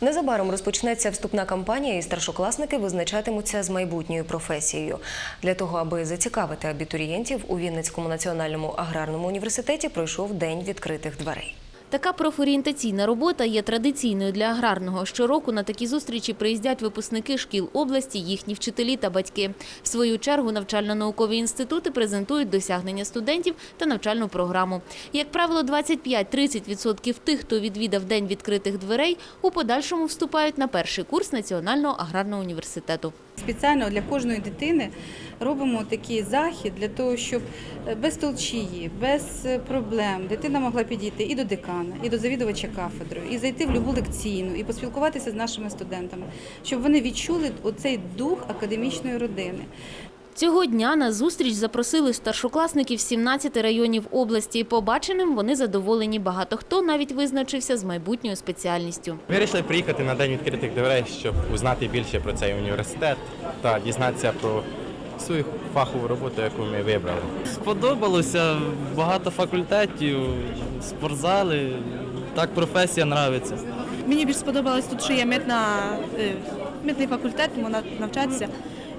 Незабаром розпочнеться вступна кампанія, і старшокласники визначатимуться з майбутньою професією. Для того, аби зацікавити абітурієнтів, у Вінницькому національному аграрному університеті пройшов день відкритих дверей. Така профорієнтаційна робота є традиційною для аграрного. Щороку на такі зустрічі приїздять випускники шкіл області, їхні вчителі та батьки. В свою чергу навчально-наукові інститути презентують досягнення студентів та навчальну програму. Як правило, 25-30% тих, хто відвідав день відкритих дверей, у подальшому вступають на перший курс Національного аграрного університету. Спеціально для кожної дитини робимо такий захід для того, щоб е, без толчії, без е, проблем дитина могла підійти і до декана, і до завідувача кафедрою, і зайти в любу лекційну, і поспілкуватися з нашими студентами, щоб вони відчули оцей дух академічної родини. Цього дня на зустріч запросили старшокласників 17 районів області. Побаченим вони задоволені. Багато хто навіть визначився з майбутньою спеціальністю. Вирішили приїхати на день відкритих дверей, щоб узнати більше про цей університет та дізнатися про свою фахову роботу, яку ми вибрали. Сподобалося багато факультетів, спортзали. Так професія нравиться. Мені більш сподобалось тут, що є митна, е, митний факультет, можна навчатися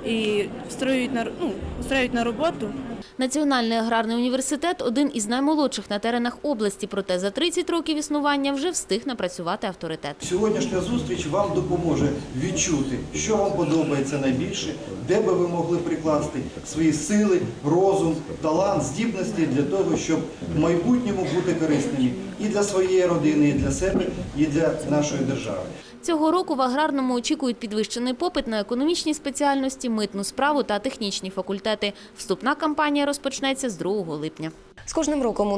і встроюють на ну, встроюють на роботу. Національний аграрний університет один із наймолодших на теренах області, проте за 30 років існування вже встиг напрацювати авторитет. Сьогоднішня зустріч вам допоможе відчути, що вам подобається найбільше, де би ви могли прикласти свої сили, розум, талант, здібності для того, щоб в майбутньому бути корисними і для своєї родини, і для себе, і для нашої держави. Цього року в аграрному очікують підвищений попит на економічні спеціальності, митну справу та технічні факультети. Вступна кампанія розпочнеться з 2 липня. З кожним роком у